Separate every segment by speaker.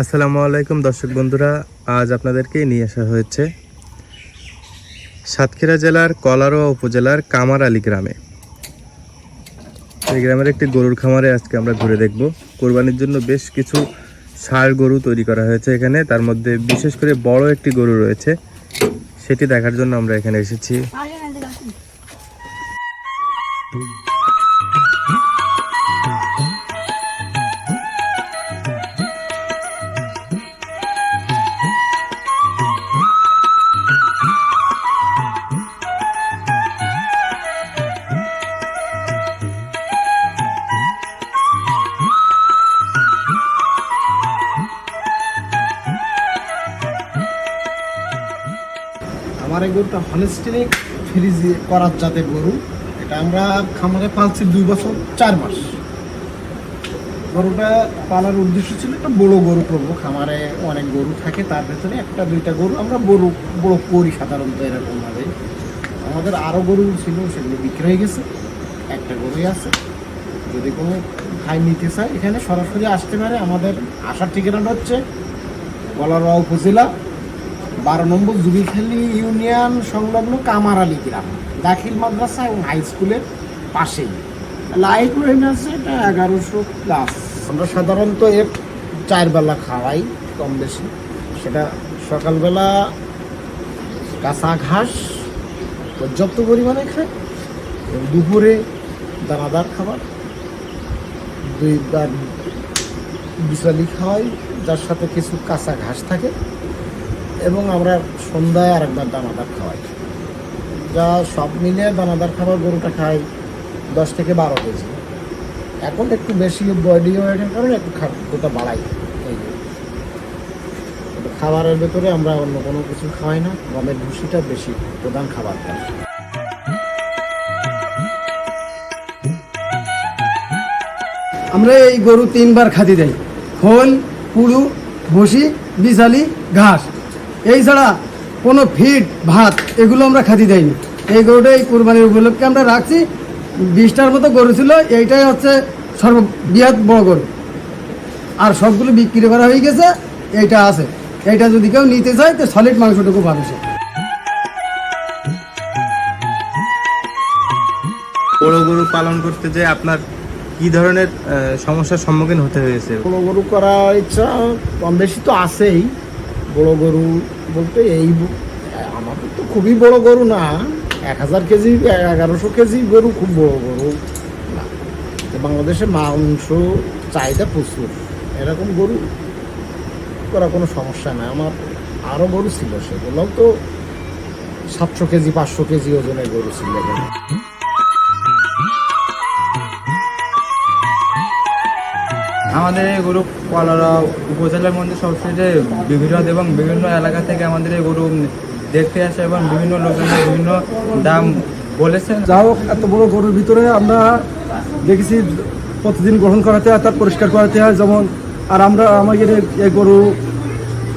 Speaker 1: আসসালামু আলাইকুম দর্শক বন্ধুরা, আজ আপনাদেরকে নিয়ে আসা হয়েছে সাতক্ষীরা জেলার কলারোয়া উপজেলার কামার আলী গ্রামে। এই গ্রামের একটি গরুর খামারে আজকে আমরা ঘুরে দেখব। কোরবানির জন্য বেশ কিছু ষাঁড় গরু তৈরি করা হয়েছে এখানে। তার মধ্যে বিশেষ করে বড় একটি গরু রয়েছে, সেটি দেখার জন্য আমরা এখানে এসেছি।
Speaker 2: আমার এই গরুটা হনেস্টিনিক ফ্রিজ করার জাতের গরু, এটা আমরা খামারে পালছি দুই বছর, চার মাস। গরুটা পালার উদ্দেশ্য ছিল একটা বড় গরু করব। খামারে অনেক গরু থাকে, তার ভেতরে একটা দুইটা গরু আমরা বড় বড় করি সাধারণত এরকমভাবে। আমাদের আরও গরু ছিল, সেগুলো বিক্রি হয়ে গেছে, একটা গরুই আছে। যদি কোনো ভাই নিতে চায়, এখানে সরাসরি আসতে পারে। আমাদের আসার ঠিকানাটা হচ্ছে কলারোয়া উপজেলা বারো নম্বর জুবিখালি ইউনিয়ন সংলগ্ন কামারালি গ্রাম, দাখিল মাদ্রাসা এবং হাই স্কুলের পাশেই। লাইট রেঞ্জ আছে এটা এগারোশো প্লাস আমরা সাধারণত এর চার বেলা খাওয়াই কম বেশি সেটা সকালবেলা কাঁচা ঘাস, পর্যাপ্ত পরিমাণে খায় এবং দুপুরে দানাদার খাবার। দুইবার বিশালি খাওয়াই, যার সাথে কিছু কাঁচা ঘাস থাকে। এবং আমরা সন্ধ্যায় আরেকবার দানাদার খাওয়াই। যা সব মিলে দানাদার খাবার গরুটা খাই দশ থেকে বারো কেজি। এখন একটু বেশি বডি ওয়েটের কারণে একটু খাদ্যটা বাড়াই। খাবারের ভেতরে আমরা অন্য কোনো কিছু খাওয়াই না, গমের ভুসিটা বেশি প্রধান খাবার খাই।
Speaker 3: আমরা এই গরু তিনবার খাতি দেই। খোল পুড়ু ভুসি বিশালি ঘাস। এই ছাড়া কোনো ফিড ভাত এগুলো আমরা খাতি দেয়নি এই গরুটা এই কুরবানির উপলক্ষে আমরা রাখছি। বিশটার মতো গরু ছিল এইটাই হচ্ছে সর্ব বৃহৎ বড় গরু। আর সবগুলো বিক্রি করা হয়ে গেছে এইটা আছে। এইটা যদি কেউ নিতে চায় তো সলিড মাংসটুকু পাবে সে।
Speaker 1: বড় গরু পালন করতে যে আপনার কি ধরনের সমস্যার সম্মুখীন হতে হয়েছে?
Speaker 2: বড় গরু করার ইচ্ছা কম বেশি তো আছেই। বড় গরু বলতে এই আমাদের তো খুবই বড় গরু না। এক হাজার কেজি, এগারোশো কেজি গরু খুব বড় গরু। না। বাংলাদেশে মাংস চাহিদা প্রচুর। এরকম গরু করা কোনো সমস্যা নাই। আমার আরও গরু ছিল সেগুলোও তো সাতশো কেজি, পাঁচশো কেজি ওজনের গরু ছিল।
Speaker 4: আমাদের এই গরু কলারা উপজেলার মধ্যে সবচেয়ে বিভিন্ন এবং বিভিন্ন এলাকা থেকে আমাদের এই গরু দেখতে আসে এবং বিভিন্ন লোকজনের বিভিন্ন দাম বলেছেন।
Speaker 3: যা হোক এত বড় গরুর ভিতরে আমরা দেখেছি প্রতিদিন গ্রহণ করাতে হয়, তার পরিষ্কার করাতে হয়, যেমন, আর আমরা আমাদের এই- গরু,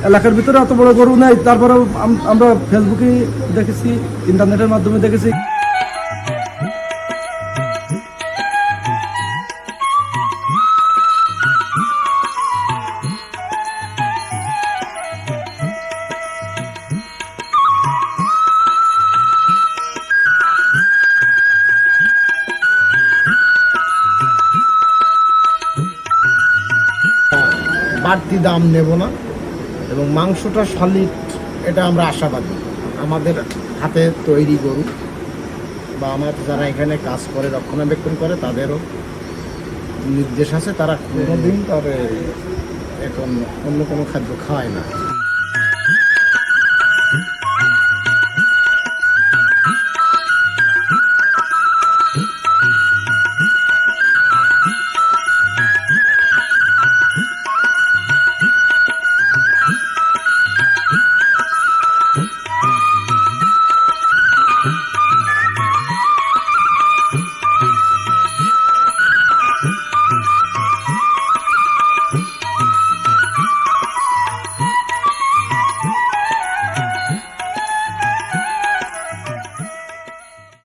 Speaker 3: এলাকার ভিতরে এত বড় গরু নেই, তারপরেও আম- আমরা ফেসবুকে দেখেছি ইন্টারনেটের মাধ্যমে দেখেছি।
Speaker 2: বাড়তি দাম নেব না। এবং মাংসটা সলিড এটা আমরা আশাবাদী। আমাদের হাতে তৈরি গরু বা আমার যারা এখানে কাজ করে রক্ষণাবেক্ষণ করে তাদেরও নির্দেশ আছে তারা কোনোদিন তবে এখন অন্য কোনো খাদ্য খাওয়ায় না।